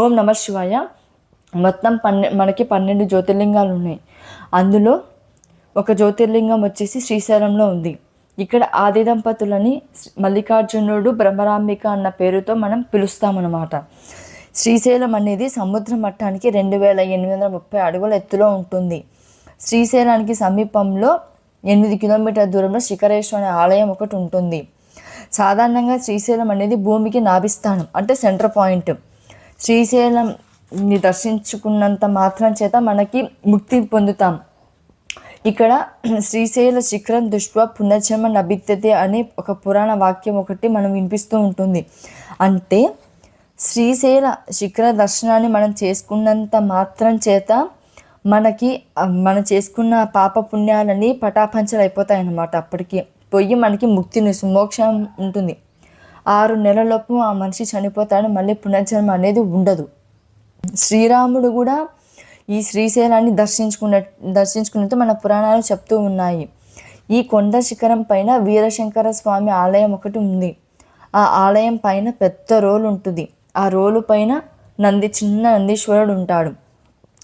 ఓం నమ శివాయ. మొత్తం పన్నె మనకి పన్నెండు జ్యోతిర్లింగాలు ఉన్నాయి. అందులో ఒక జ్యోతిర్లింగం వచ్చేసి శ్రీశైలంలో ఉంది. ఇక్కడ ఆది దంపతులని మల్లికార్జునుడు బ్రహ్మరాంబిక అన్న పేరుతో మనం పిలుస్తామన్నమాట. శ్రీశైలం అనేది సముద్ర మట్టానికి రెండు వేల ఎనిమిది వందల ముప్పై అడుగుల ఎత్తులో ఉంటుంది. శ్రీశైలానికి సమీపంలో ఎనిమిది కిలోమీటర్ల దూరంలో శిఖరేశ్వర అనే ఆలయం ఒకటి ఉంటుంది. సాధారణంగా శ్రీశైలం అనేది భూమికి నాభిస్థానం అంటే సెంటర్ పాయింట్. శ్రీశైలంని దర్శించుకున్నంత మాత్రం చేత మనకి ముక్తి పొందుతాం. ఇక్కడ శ్రీశైల శిఖరం దృష్ట్యా పునర్జన్మ నభిత్యతే అనే ఒక పురాణ వాక్యం ఒకటి మనం వినిపిస్తూ ఉంటుంది. అంటే శ్రీశైల శిఖర దర్శనాన్ని మనం చేసుకున్నంత మాత్రం చేత మనకి మనం చేసుకున్న పాప పుణ్యాలని పటాపంచలు అయిపోతాయి అన్నమాట అప్పటికి పోయి మనకి ముక్తిని సుమోక్షం ఉంటుంది. ఆరు నెలలలోపు ఆ మనిషి చనిపోతాడు మళ్ళీ పునర్జన్మ అనేది ఉండదు. శ్రీరాముడు కూడా ఈ శ్రీశైలాన్ని దర్శించుకున్న దర్శించుకున్నట్టు మన పురాణాలు చెప్తూ ఉన్నాయి. ఈ కొండ శిఖరం పైన వీరశంకర స్వామి ఆలయం ఒకటి ఉంది. ఆ ఆలయం పైన పెద్ద రోలు ఉంటుంది. ఆ రోలు పైన నంది చిన్న నందీశ్వరుడు ఉంటాడు.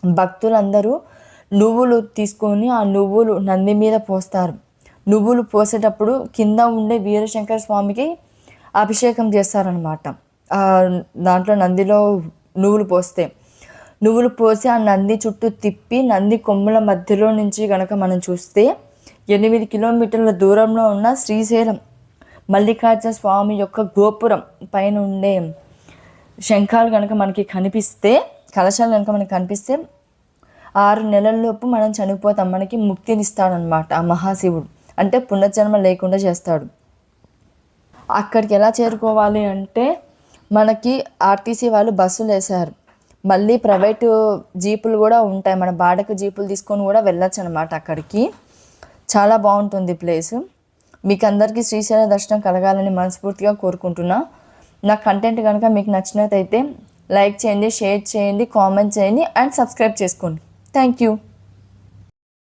భక్తులందరూ నువ్వులు తీసుకొని ఆ నువ్వులు నంది మీద పోస్తారు. నువ్వులు పోసేటప్పుడు కింద ఉండే వీరశంకర స్వామికి అభిషేకం చేస్తారనమాట దాంట్లో నందిలో నువ్వులు పోస్తే. నువ్వులు పోసి ఆ నంది చుట్టూ తిప్పి నంది కొమ్ముల మధ్యలో నుంచి గనక మనం చూస్తే ఎనిమిది కిలోమీటర్ల దూరంలో ఉన్న శ్రీశైలం మల్లికార్జున స్వామి యొక్క గోపురం పైన ఉండే శంఖాలు కనుక మనకి కనిపిస్తే కలశాలు కనుక మనకి కనిపిస్తే ఆరు నెలల్లోపు మనం చనిపోతాం. మనకి ముక్తినిస్తాడనమాట ఆ మహాశివుడు. అంటే పునర్జన్మ లేకుండా చేస్తాడు. అక్కడికి ఎలా చేరుకోవాలి అంటే మనకి ఆర్టీసీ వాళ్ళు బస్సులు వేశారు. మళ్ళీ ప్రైవేటు జీపులు కూడా ఉంటాయి. మన బాడకు జీపులు తీసుకొని కూడా వెళ్ళొచ్చు అనమాట అక్కడికి. చాలా బాగుంటుంది ప్లేస్. మీకు అందరికీ శ్రీశైల దర్శనం కలగాలని మనస్ఫూర్తిగా కోరుకుంటున్నా. నా కంటెంట్ కనుక మీకు నచ్చినట్టయితే లైక్ చేయండి షేర్ చేయండి కామెంట్ చేయండి అండ్ సబ్స్క్రైబ్ చేసుకోండి. Thank you.